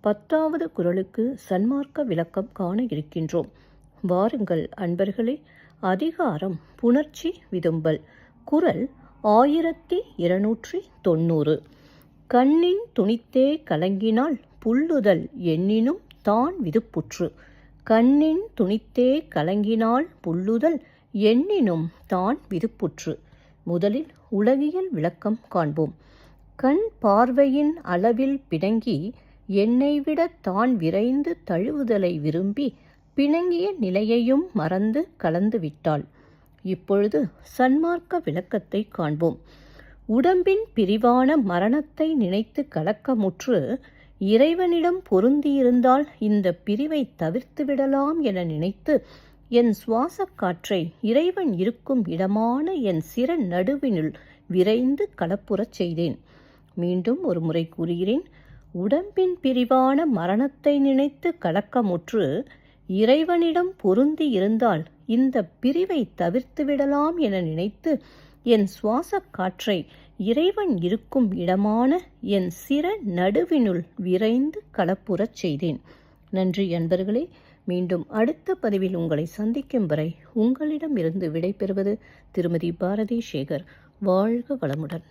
பத்தாவது குரலுக்கு சன்மார்க்க விளக்கம் காண இருக்கின்றோம். வாருங்கள் அன்பர்களே அதிகாரம் புணர்ச்சி விதும்பல். குரல் ஆயிரத்தி இருநூற்றி தொண்ணூறு. கண்ணின் துணித்தே கலங்கினால் புல்லுதல் எண்ணினும் தான் விதுப்புற்று. கண்ணின் துணித்தே கலங்கினால் புல்லுதல் எண்ணினும் தான் விதுப்புற்று. முதலில் உலகியல் விளக்கம் காண்போம். கண் பார்வையின் அளவில் பிணங்கி என்னை விட தான் விரைந்து தழுவுதலை விரும்பி பிணங்கிய நிலையையும் மறந்து கலந்து விட்டாள் இப்பொழுது சன்மார்க்க விளக்கத்தை காண்போம். உடம்பின் பிரிவான மரணத்தை நினைத்து கலக்கமுற்று இறைவனிடம் பொருந்தியிருந்தால் இந்த பிரிவை தவிர்த்து விடலாம் என நினைத்து என் சுவாசக் காற்றை இறைவன் இருக்கும் இடமான என் சிற நடுவினுள் விரைந்து கலப்புறச் செய்தேன். மீண்டும் ஒரு முறை கூறுகிறேன். உடம்பின் பிரிவான மரணத்தை நினைத்து கலக்கமுற்று இறைவனிடம் பொருந்தி இருந்தால் இந்த பிரிவை தவிர்த்து விடலாம் என நினைத்து என் சுவாசக் காற்றை இறைவன் இருக்கும் இடமான என் சிற நடுவினுள் விரைந்து கலப்புறச் செய்தேன். நன்றி அன்பர்களே. மீண்டும் அடுத்த பதிவில் உங்களை சந்திக்கும் வரை உங்களிடமிருந்து விடைபெறுவது திருமதி பாரதி சேகர் வாழ்க வளமுடன்.